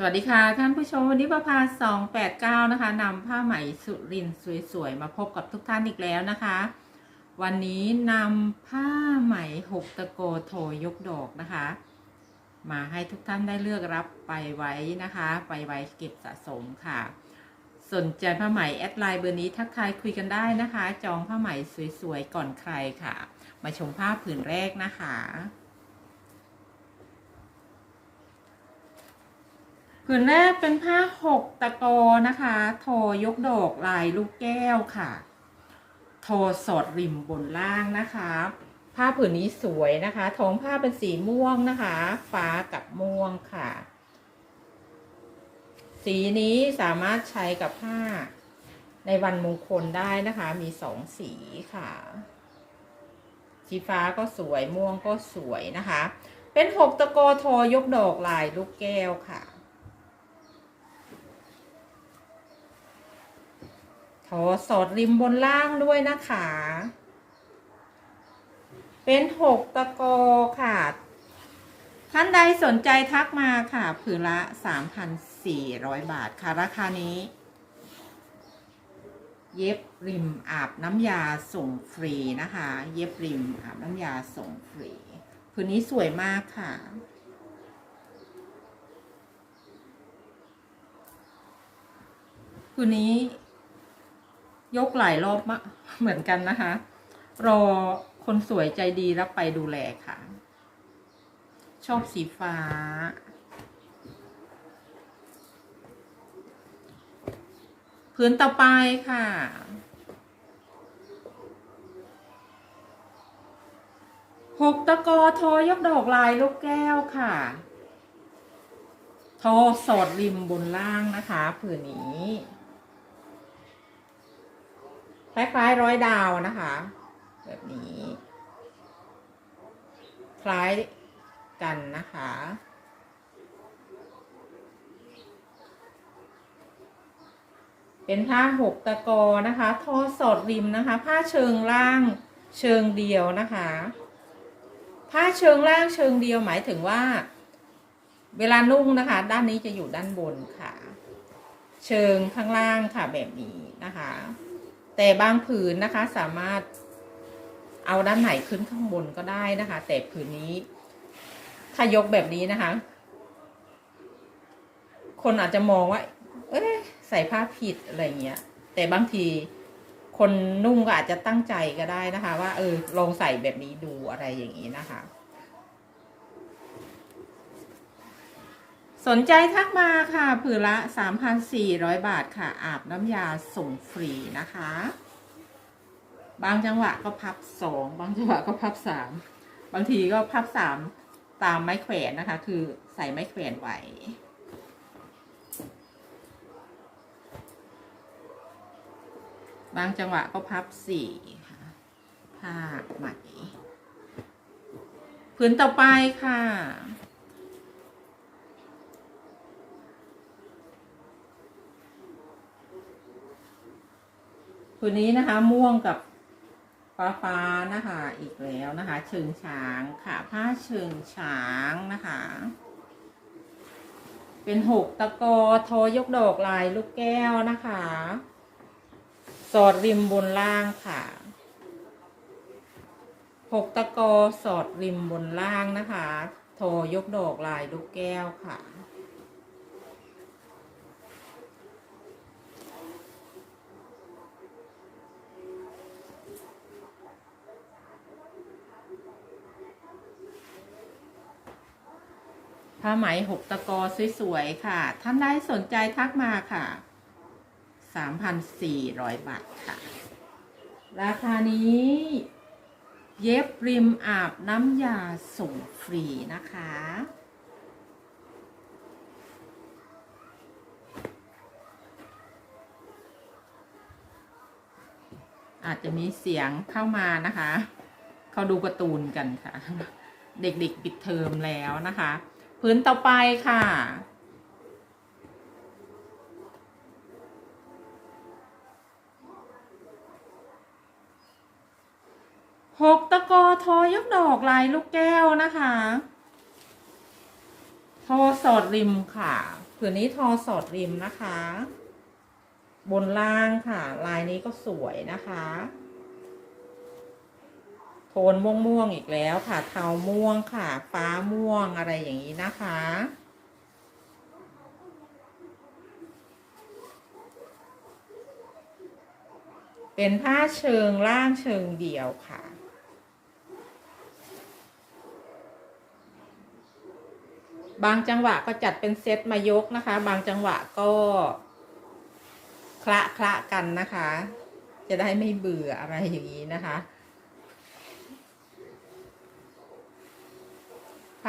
สวัสดีค่ะ ท่านผู้ชมวันนี้ประพา289นะคะนำผ้าไหมสุรินสวยๆ มาพบกับทุกท่านอีกแล้วนะคะ วันนี้นำผ้าไหมหกตะโกโทยกดอกนะคะ มาให้ทุกท่านได้เลือกรับไปไว้นะคะ ไปไว้เก็บสะสมค่ะ สนใจผ้าไหมแอดไลน์เบอร์นี้ทักทายคุยกันได้นะคะ จองผ้าไหมสวยๆ ก่อนใครค่ะ มาชมผ้าผืนแรกนะคะ ผืนแรกเป็นผ้าหกตะโกนะคะโทยกดอกลายลูกแก้วค่ะ โทสอดริมบนล่างนะคะ ผ้าผืนนี้สวยนะคะ ท้องผ้าเป็นสีม่วงนะคะ ฟ้ากับม่วงค่ะ สีนี้สามารถใช้กับผ้าในวันมงคลได้นะคะ มีสองสีค่ะ สีฟ้าก็สวยม่วงก็สวยนะคะ เป็นหกตะโกโทยกดอกลายลูกแก้วค่ะ โถสอดริมบนล่างด้วยนะคะ เป็นหกตะโกค่ะท่านใดสนใจทักมาค่ะ ผืนละ 3,400 บาทค่ะ ราคานี้ เย็บริมอาบน้ำยาส่งฟรีนะคะ เย็บริมอาบน้ำยาส่งฟรี ผืนนี้สวยมากค่ะผืนนี้ ยกหลายรอบมากเหมือนกันนะคะ รอคนสวยใจดีรับไปดูแลค่ะ ชอบสีฟ้า พื้นต่อไปค่ะ หกตะกอโทยกดอกลายลูกแก้วค่ะโทสอดริมบนล่างนะคะผืนนี้ คล้ายๆร้อยดาวนะคะ แบบนี้ คล้ายกันนะคะ เป็นผ้าหกตะกอนะคะ ทอสอดริมนะคะ ผ้าเชิงล่างเชิงเดียวนะคะ ผ้าเชิงล่างเชิงเดียวหมายถึงว่า เวลานุ่งนะคะ ด้านนี้จะอยู่ด้านบนค่ะ เชิงข้างล่างค่ะแบบนี้นะคะ แต่บางผืนนะคะสามารถเอาด้านไหนขึ้นข้างบนก็ได้นะคะ แต่ผืนนี้ ถ้ายกแบบนี้นะคะ คนอาจจะมองว่า เอ้ใส่ผ้าผิดอะไรเงี้ย แต่บางทีคนนุ่งก็อาจจะตั้งใจก็ได้นะคะ ว่า เออลองใส่แบบนี้ดูอะไรอย่างนี้นะคะ สนใจทักมาค่ะผืนละ 3,400 บาทค่ะ อาบน้ำยาส่งฟรีนะคะ บางจังหวะก็พับสอง บางจังหวะก็พับสามบางทีก็พับสามตามไม้แขวนนะคะ คือใส่ไม้แขวนไว้บางจังหวะก็พับสี่ค่ะผ้าไหมผืนต่อไปค่ะ ผืนนี้นะคะม่วงกับฟ้าฟ้านะคะอีกแล้วนะคะ เชิงช้างค่ะ ผ้าเชิงช้างนะคะ เป็นหกตะกอทอยกดอกลายลูกแก้วนะคะ สอดริมบนล่างค่ะหกตะกอสอดริมบนล่างนะคะ โทยกดอกลายลูกแก้วค่ะ ผ้าไหมหกตะกอสวยๆค่ะ ท่านใดสนใจทักมาค่ะ 3,400 บาทค่ะ ราคานี้เย็บริมอาบน้ำยาส่งฟรีนะคะ อาจจะมีเสียงเข้ามานะคะ เขาดูการ์ตูนกันค่ะ เด็กๆปิดเทอมแล้วนะคะ พื้นต่อไปค่ะ หกตะกอทอยกดอกลายลูกแก้วนะคะ ทอสอดริมค่ะ ผืนนี้ทอสอดริมนะคะ บนล่างค่ะ ลายนี้ก็สวยนะคะ นม่วงม่วงๆอีกแล้วค่ะ เทาม่วงค่ะ ฟ้าม่วงอะไรอย่างนี้นะคะ เป็นผ้าเชิงล่างเชิงเดี่ยวค่ะบางจังหวะก็จัดเป็นเซตมายกนะคะ บางจังหวะก็คละคละกันนะคะ จะได้ไม่เบื่ออะไรอย่างนี้นะคะ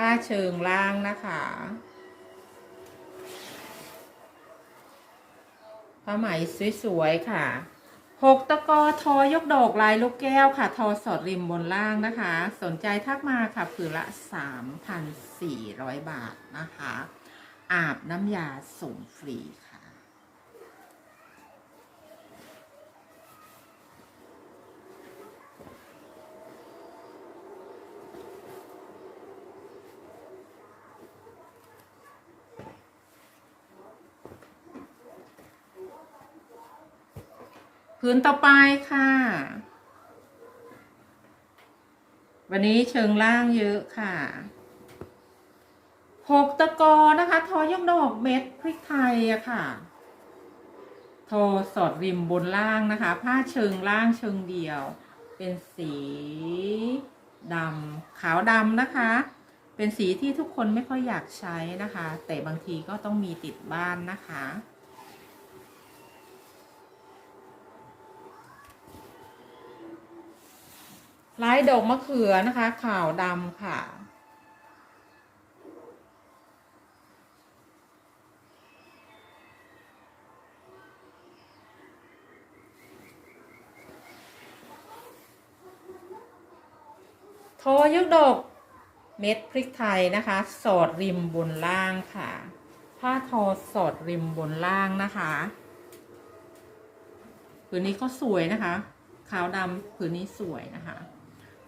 ผ้าเชิงล่างนะคะผ้าไหมสวยๆค่ะหกตะกอทอยกดอกลายลูกแก้วค่ะ ทอสอดริมบนล่างนะคะ สนใจทักมาค่ะผืนละ 3,400 บาทนะคะ อาบน้ำยาส่งฟรีค่ะ พื้ นต่อไปค่ะ วันนี้เชิงล่างเยอะค่ะหกตะกอนะคะ ทอยกดอกเม็ดพริกไทยอะค่ะทอสอดริมบนล่างนะคะ ผ้าเชิงล่างเชิงเดียว เป็นสีดำขาวดำนะคะ เป็นสีที่ทุกคนไม่ค่อยอยากใช้นะคะ แต่บางทีก็ต้องมีติดบ้านนะคะ ลายดอกมะเขือนะคะ ขาวดำค่ะ ทอยกดอกเม็ดพริกไทยนะคะ สอดริมบนล่างค่ะ ผ้าทอสอดริมบนล่างนะคะผืนนี้ก็สวยนะคะ ขาวดำผืนนี้สวยนะคะ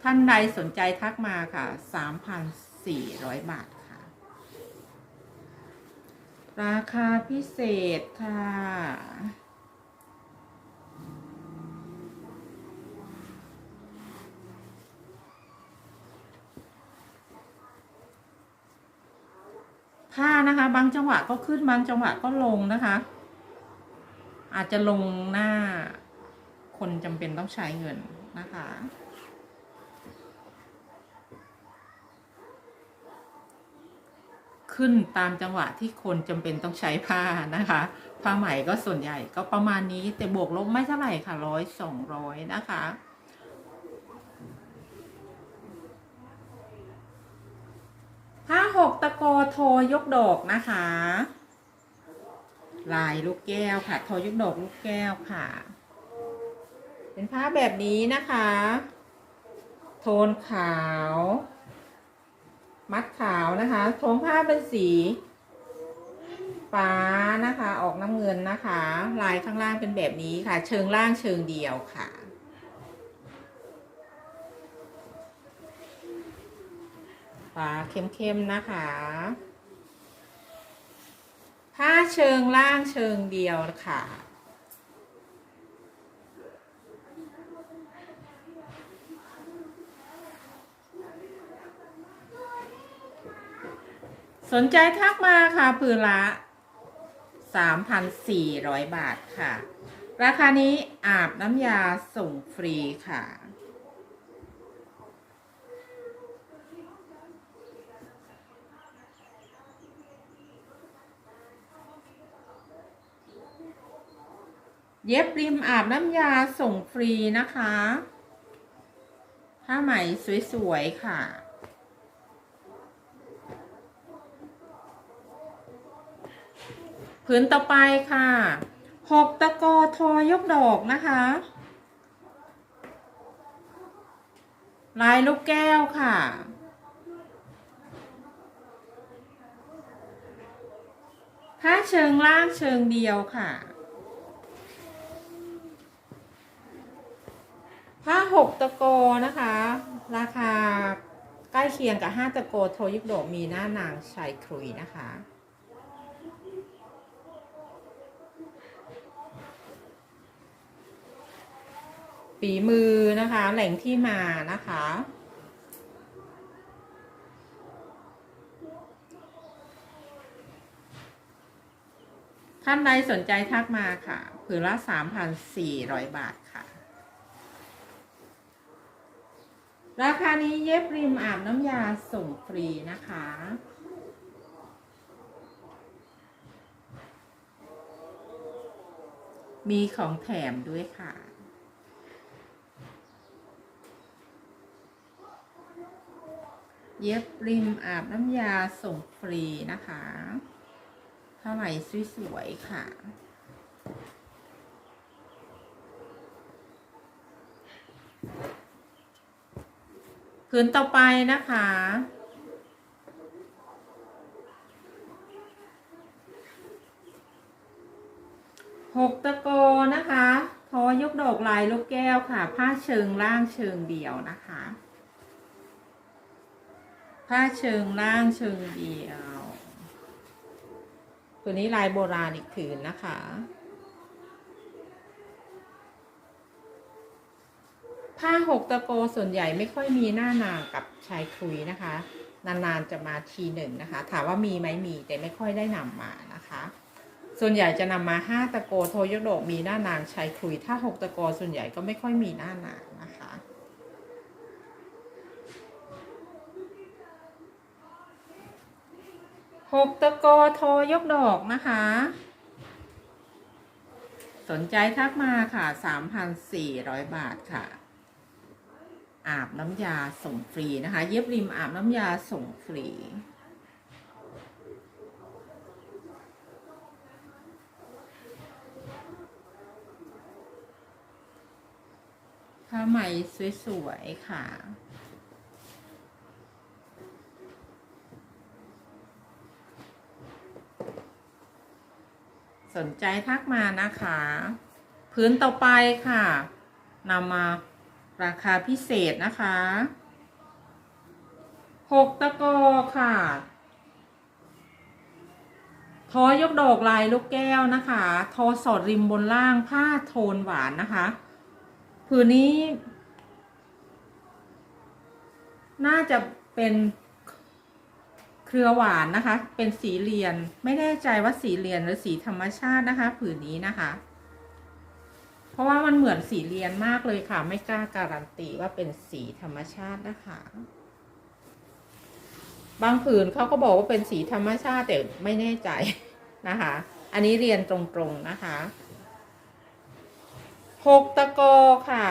ท่านใดสนใจทักมาค่ะ 3,400 บาทค่ะ ราคาพิเศษค่ะ ผ้านะคะ บางจังหวะก็ขึ้นบางจังหวะก็ลงนะคะ อาจจะลงหน้าคนจำเป็นต้องใช้เงินนะคะ ขึ้นตามจังหวะที่คนจำเป็นต้องใช้ผ้านะคะ ผ้าไหม่ก็ส่วนใหญ่ก็ประมาณนี้แต่บวกลบไม่เท่าไหร่ค่ะร้อยสองร้อยนะคะผ้าหกตะกโทยกดอกนะคะ ลายลูกแก้วค่ะโทยกดอกลูกแก้วค่ะ เป็นผ้าแบบนี้นะคะ โทนขาว มัดขาวนะคะโทนผ้าเป็นสี ฟ้านะคะ ออกน้ำเงินนะคะ ลายข้างล่างเป็นแบบนี้ค่ะ เชิงล่างเชิงเดียวค่ะ ฟ้าเข้มๆนะคะผ้าเชิงล่างเชิงเดียวค่ะ สนใจทักมาค่ะผืนละ3,400บาทค่ะ ราคานี้อาบน้ำยาส่งฟรีค่ะเย็บริมอาบน้ำยาส่งฟรีนะคะ ผ้าไหมสวย ๆ ค่ะ ผืนต่อไปค่ะหกตะกอทอยกดอกนะคะ ลายลูกแก้วค่ะผ้าเชิงล่างเชิงเดียวค่ะผ้าหกตะโกนะคะ ราคาใกล้เคียงกับห้าตะโกโทยุกโดมีหน้านางชายครุยนะคะ ฝีมือนะคะ แหล่งที่มานะคะ ท่านใดสนใจทักมาค่ะ ผืนละ3,400บาทค่ะ ราคานี้เย็บริมอาบน้ำยาส่งฟรีนะคะมีของแถมด้วยค่ะ เย็บริมอาบน้ำยาส่งฟรีนะคะผ้าไหมสวยๆค่ะ ผืนต่อไปนะคะ หกตะโกนะคะ ทอยกดอกลายลูกแก้วค่ะ ผ้าเชิงล่างเชิงเดี่ยวนะคะ ผ้าเชิงล่างเชิงเดียว ตัวนี้ลายโบราณอีกผืนนะคะ ผ้าหกตะโกส่วนใหญ่ไม่ค่อยมีหน้านางกับชายคุยนะคะ นานๆจะมาทีหนึ่งนะคะ ถามว่ามีไหมมีแต่ไม่ค่อยได้นำมานะคะ ส่วนใหญ่จะนำมาห้าตะโกโทยโดกมีหน้านางชายคุย ถ้าหกตะโกส่วนใหญ่ก็ไม่ค่อยมีหน้านางนะคะ หกตะโกโทยกดอกนะคะ สนใจทักมาค่ะ3,400บาทค่ะ อาบน้ำยาส่งฟรีนะคะ เย็บริมอาบน้ำยาส่งฟรีผ้าไหมสวยๆค่ะ สนใจทักมานะคะ พื้นต่อไปค่ะนำมาราคาพิเศษนะคะหกตะกอค่ะทอยกดอกลายลูกแก้วนะคะ ทอสอดริมบนล่างผ้าโทนหวานนะคะผืนนี้ น่าจะเป็น เครือหวานนะคะ เป็นสีเรียนไม่แน่ใจว่าสีเรียนหรือสีธรรมชาตินะคะ ผืนนี้นะคะ เพราะว่ามันเหมือนสีเรียนมากเลยค่ะ ไม่กล้าการันตีว่าเป็นสีธรรมชาตินะคะ บางผืนเขาก็บอกว่าเป็นสีธรรมชาติแต่ไม่แน่ใจนะคะ อันนี้เรียนตรงๆนะคะหกตะกอค่ะ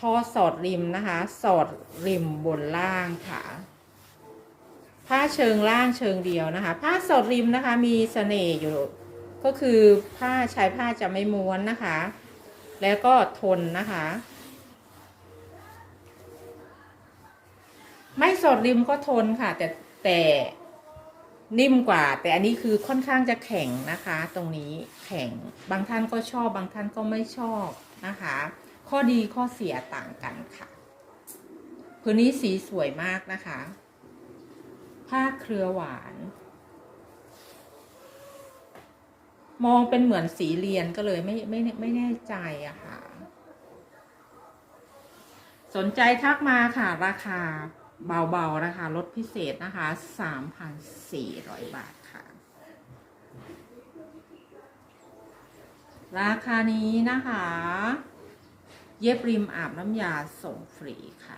ทอสอดริมนะคะ สอดริมบนล่างค่ะ ผ้าเชิงล่างเชิงเดียวนะคะ ผ้าสอดริมนะคะมีเสน่ห์อยู่ ก็คือผ้าใช้ผ้าจะไม่ม้วนนะคะ แล้วก็ทนนะคะ ไม่สอดริมก็ทนค่ะ แต่แต่นิ่มกว่า แต่อันนี้คือค่อนข้างจะแข็งนะคะ ตรงนี้แข็งบางท่านก็ชอบบางท่านก็ไม่ชอบนะคะ ข้อดีข้อเสียต่างกันค่ะ พื้นนี้สีสวยมากนะคะ ผ้าเครือหวาน มองเป็นเหมือนสีเรียนก็เลยไม่ไม่ไม่แน่ใจอะค่ะ สนใจทักมาค่ะราคาเบาๆนะคะลดพิเศษนะคะ 3,400 บาทค่ะ ราคานี้นะคะ เย็บริมอาบน้ำยาส่งฟรีค่ะ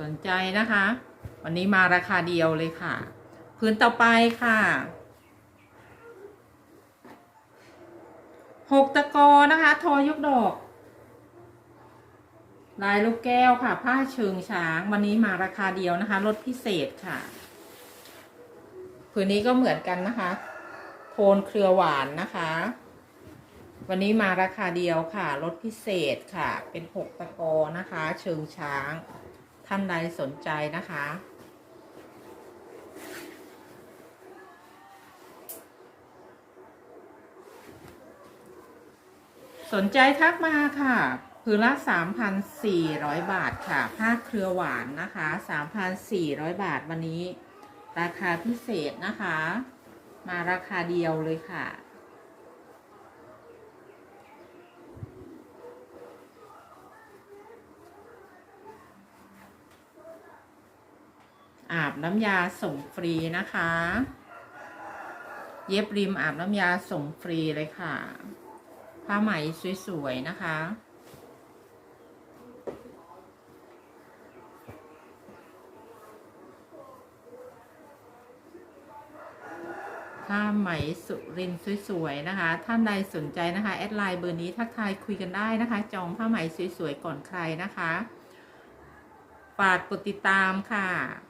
สนใจนะคะ วันนี้มาราคาเดียวเลยค่ะ พื้นต่อไปค่ะหกตะกอนะคะ ทอยกดอก ลายลูกแก้วค่ะ ผ้าเชิงช้าง วันนี้มาราคาเดียวนะคะ ลดพิเศษค่ะ ผืนนี้ก็เหมือนกันนะคะ โทนเครือหวานนะคะ วันนี้มาราคาเดียวค่ะ ลดพิเศษค่ะ เป็นหกตะกอนะคะ เชิงช้าง ท่านใดสนใจนะคะ สนใจทักมาค่ะผืนละ 3,400 บาทค่ะผ้าเครือหวานนะคะ 3,400 บาทวันนี้ ราคาพิเศษนะคะ มาราคาเดียวเลยค่ะ อาบน้ำยาส่งฟรีนะคะ เย็บริมอาบน้ำยาส่งฟรีเลยค่ะ ผ้าไหมสวยๆนะคะ ผ้าไหมสุรินสวยๆนะคะ ท่านใดสนใจนะคะ แอดไลน์เบอร์นี้ทักทายคุยกันได้นะคะ จองผ้าไหมสวยๆก่อนใครนะคะ ฝากกดติดตามค่ะ